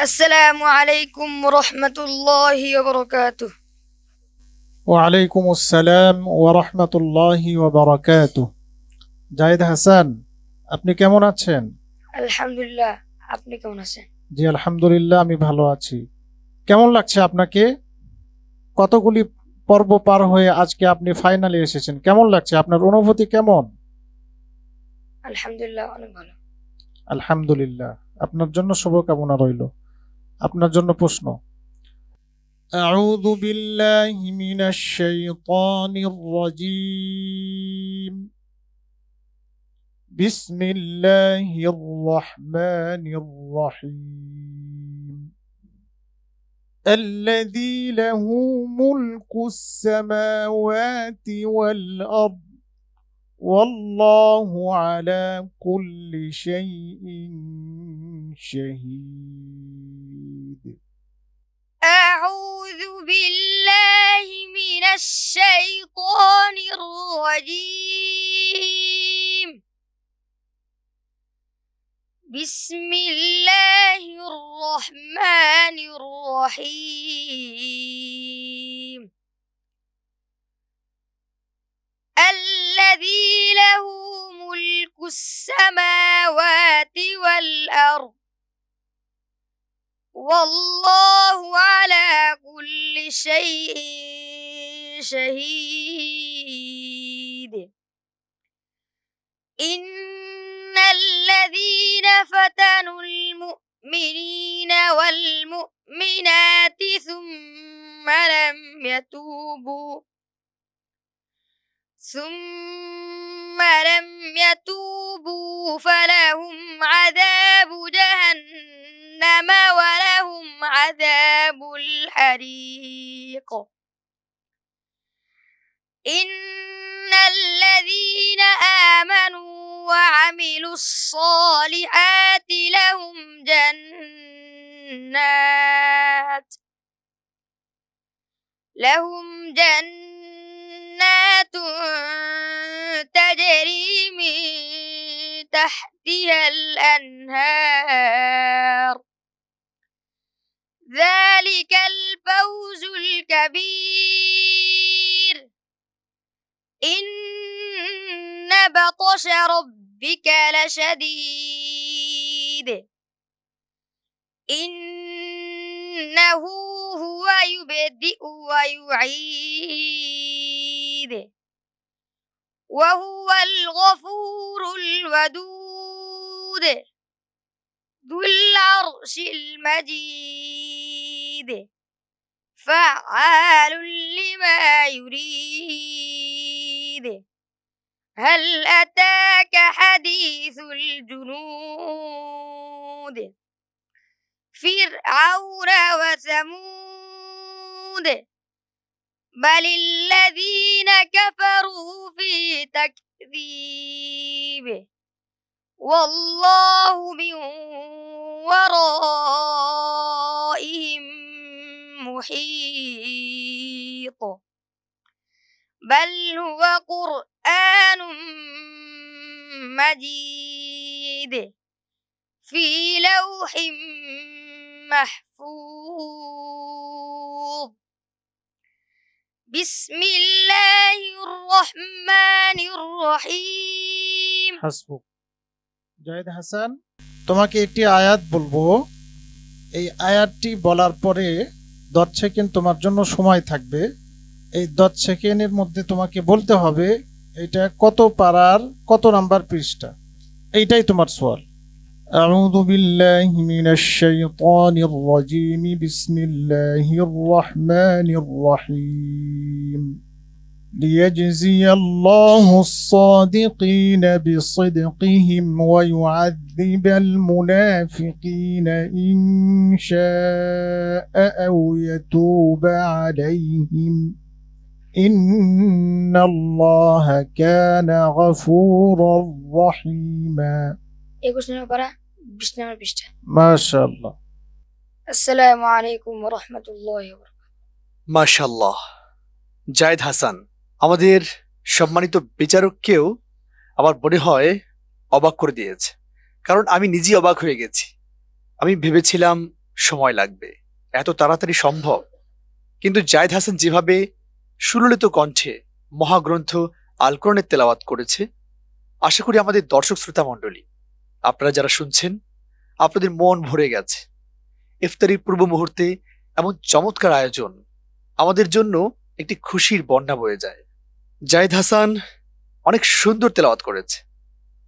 আসসালামু আলাইকুম হাসান আপনি কেমন আছেন? আলহামদুলিল্লাহ আপনি কেমন আছেন? জি আলহামদুলিল্লাহ আমি ভালো আছি। কেমন লাগছে আপনাকে? কতগুলি পর্ব পার হয়ে আজকে আপনি ফাইনালে এসেছেন? কেমন লাগছে? আপনার অনুভূতি কেমন? আলহামদুলিল্লাহ অনেক ভালো। আলহামদুলিল্লাহ আপনার জন্য শুভকামনা রইল। আপনার জন্য প্রশ্ন أعوذ بالله من الشيطان الرجيم بسم الله الرحمن الرحيم الذي له ملك السماوات والأرض والله على كل شيء شهيد أعوذ بالله من الشيطان الرجيم. بسم الله الرحمن الرحيم. الذي له ملك السماوات والأرض والله على كل شيء شهيد. إن الذين فتنوا المؤمنين والمؤمنات ثم لم يتوبوا ثم لم يتوبوا فلهم عذاب الحريق. إن الذين آمنوا وعملوا الصالحات لهم جنات لهم جنات تجري من تحتها الأنهار. ذلك الفوز الكبير. إن بطش ربك لشديد. إنه هو يبدئ ويعيد. وهو الغفور الودود. ذو العرش المجيد. فعال لما يريد. هل أتاك حديث الجنود؟ فرعون وثمود. بل الذين كفروا في تكذيب والله من ورائهم محيط بل هو قرآن مجيد في لوح محفوظ بسم الله الرحمن الرحيم হাসবুক জাহিদ হাসান তোমাকে একটি আয়াত বলবো এই আয়াতটি বলার পরে দশ সেকেন্ড তোমার জন্য সময় থাকবে এই দশ সেকেন্ডের মধ্যে তোমাকে বলতে হবে এটা কত পারার কত নাম্বার পৃষ্ঠা এইটাই তোমার সোয়াল أعوذ بالله من الشيطان الرجيم بسم الله الرحمن الرحيم ليجزي الله الصادقين بصدقهم ويعذب المنافقين إن شاء أو يتوب عليهم. إن الله كان غفورا رحيما. إيه ما شاء الله. السلام عليكم ورحمة الله وبركاته. ما شاء الله. جايد حسن. আমাদের সম্মানিত বিচারককেও আমার মনে হয় অবাক করে দিয়েছে। কারণ আমি নিজেই অবাক হয়ে গেছি। আমি ভেবেছিলাম সময় লাগবে, এত তাড়াতাড়ি সম্ভব। কিন্তু জায়দ হাসান যেভাবে সুললিত কণ্ঠে মহাগ্রন্থ আলকরণের তেলাওয়াত করেছে, আশা করি আমাদের দর্শক শ্রোতা মণ্ডলী, আপনারা যারা শুনছেন, আপনাদের মন ভরে গেছে। ইফতারির পূর্ব মুহূর্তে এমন চমৎকার আয়োজন আমাদের জন্য একটি খুশির বন্যা বয়ে যায়। জায়দ হাসান অনেক সুন্দর তেলাওয়াত করেছে।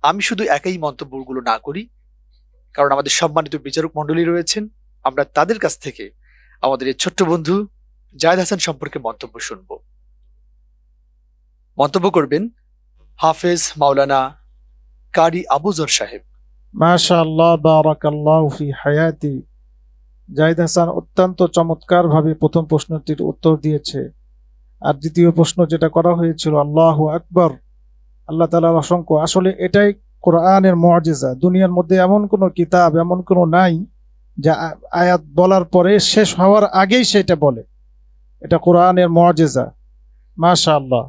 আমি শুধু একাই মন্তব্যগুলো না করি, কারণ আমাদের সম্মানিত বিচারক মণ্ডলী রয়েছেন। আমরা তাদের কাছ থেকে আমাদের এই ছোট্ট বন্ধু জায়দ হাসান সম্পর্কে মন্তব্য শুনব। মন্তব্য করবেন হাফেজ মাওলানা কারি আবুজর সাহেব। মাশাআল্লাহ, বারাকাল্লাহু ফি হায়াতি। জাহিদ হাসান অত্যন্ত চমৎকারভাবে প্রথম প্রশ্নটির উত্তর দিয়েছে। আর দ্বিতীয় প্রশ্ন যেটা করা হয়েছিল, আল্লাহ আকবর। আল্লাহ তালার অসংখ্য। আসলে এটাই কোরআনের মজিজা দুনিয়ার মধ্যে এমন কোনো কিতাব, এমন কোনো নাই যা আয়াত বলার পরে শেষ হওয়ার আগেই সেটা বলে। এটা কোরআনের মজিজা মাশা আল্লাহ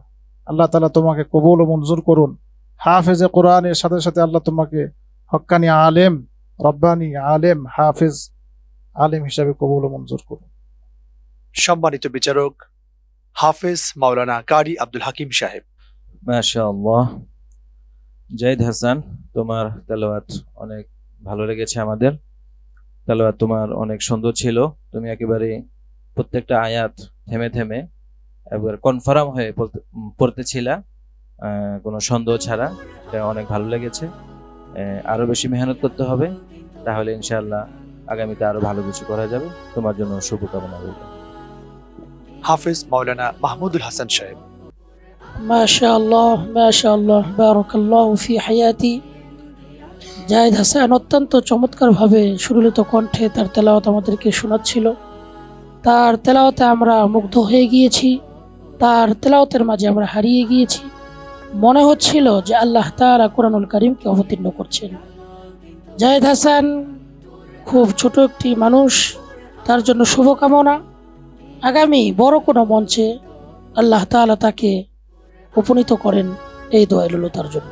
আল্লাহ তালা তোমাকে কবুল ও মঞ্জুর করুন। হাফেজে কোরআনের সাথে সাথে আল্লাহ তোমাকে হক্কানি আলেম, রব্বানি আলেম, হাফেজ আলেম হিসাবে কবুল ও মঞ্জুর করুন। সম্মানিত বিচারক হাফেজ মাওলানা কারি আব্দুল হাকিম সাহেব। মাশাআল্লাহ। জাহিদ হাসান তোমার তেলাওয়াত অনেক ভালো লেগেছে আমাদের। তেলাওয়াত তোমার অনেক সুন্দর ছিল। তুমি একেবারে প্রত্যেকটা আয়াত থেমে থেমে একবার কনফার্ম হয়ে পড়তেছিলা। কোনো সন্দেহ ছাড়া। এটা অনেক ভালো লেগেছে। আহ, আরও বেশি মেহনত করতে হবে। তাহলে ইনশাআল্লাহ আগামীতে আরও ভালো কিছু করা যাবে। তোমার জন্য শুভকামনা রইল। হাফিজ মাওলানা মাহমুদুল হাসান সাহেব। মাশাআল্লাহ মাশাআল্লাহ, বারাকাল্লাহু ফি হায়াতি। জায়েদ হাসান অত্যন্ত চমৎকারভাবে সুরলিত কণ্ঠে তার তেলাওয়াত আমাদেরকে শোনাচ্ছিল। তার তেলাওয়াতে আমরা মুগ্ধ হয়ে গিয়েছি। তার তেলাওয়াতের মাঝে আমরা হারিয়ে গিয়েছি। মনে হচ্ছিল যে আল্লাহ তারা কোরআনুল করিমকে অবতীর্ণ করছেন। জায়েদ হাসান খুব ছোট একটি মানুষ, তার জন্য শুভকামনা। আগামী বড় কোনো মঞ্চে আল্লাহ তাআলা তাকে উপনীত করেন এই দোয়াইলুল তার জন্য।